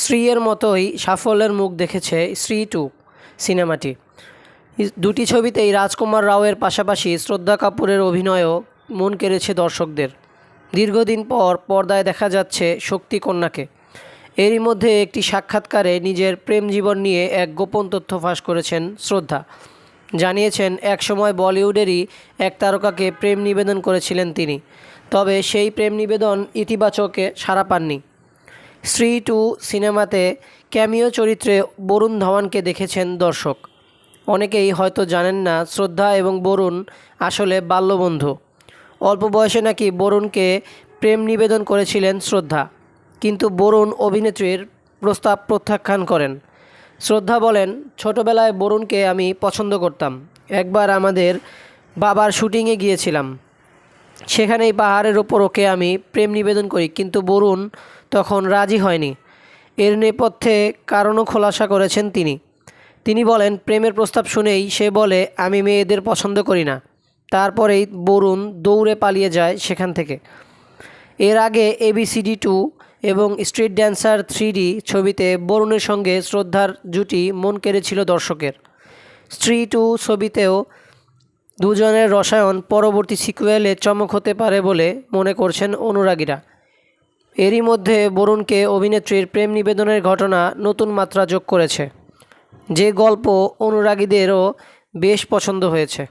স্ত্রীয়ের মতোই সাফল্যের মুখ দেখেছে স্ত্রী টু সিনেমাটি। দুটি ছবিতেই রাজকুমার রাওয়ের পাশাপাশি শ্রদ্ধা কাপুরের অভিনয়ও মন কেড়েছে দর্শকদের। দীর্ঘদিন পর পর্দায় দেখা যাচ্ছে শক্তি কন্যাকে। এরই মধ্যে একটি সাক্ষাৎকারে নিজের প্রেম জীবন নিয়ে এক গোপন তথ্য ফাঁস করেছেন শ্রদ্ধা। জানিয়েছেন একসময় বলিউডেরই এক তারকাকে প্রেম নিবেদন করেছিলেন তিনি। তবে সেই প্রেম নিবেদন ইতিবাচকে সাড়া পাননি। স্ত্রী টু সিনেমাতে ক্যামিও চরিত্রে বরুণ ধাওয়ানকে দেখেছেন দর্শক। অনেকেই হয়তো জানেন না, শ্রদ্ধা এবং বরুণ আসলে বাল্যবন্ধু। অল্প বয়সে নাকি বরুণকে প্রেম নিবেদন করেছিলেন শ্রদ্ধা। কিন্তু বরুণ অভিনেত্রীর প্রস্তাব প্রত্যাখ্যান করেন। শ্রদ্ধা বলেন, ছোটবেলায় বরুণকে আমি পছন্দ করতাম। একবার আমাদের বাবার শুটিংয়ে গিয়েছিলাম। সেখানেই পাহাড়ের ওপর ওকে আমি প্রেম নিবেদন করি, কিন্তু বরুণ তখন রাজি হয়নি। এর নেপথ্যে কারণও খোলাসা করেছেন তিনি। তিনি বলেন, প্রেমের প্রস্তাব শুনেই সে বলে, আমি মেয়েদের পছন্দ করি না। তারপরেই বরুণ দৌড়ে পালিয়ে যায় সেখান থেকে। এর আগে A B C D two এবং স্ট্রিট ড্যান্সার থ্রি ছবিতে বরুণের সঙ্গে শ্রদ্ধার জুটি মন কেড়েছিল দর্শকের। স্ত্রী টু ছবিতেও দুজনের রসায়ন পরবর্তী সিকুয়েলে চমক হতে পারে বলে মনে করছেন অনুরাগীরা। এরই মধ্যে বরুণকে অভিনেত্রীর প্রেম নিবেদনের ঘটনা নতুন মাত্রা যোগ করেছে। যে গল্প অনুরাগীদেরও বেশ পছন্দ হয়েছে।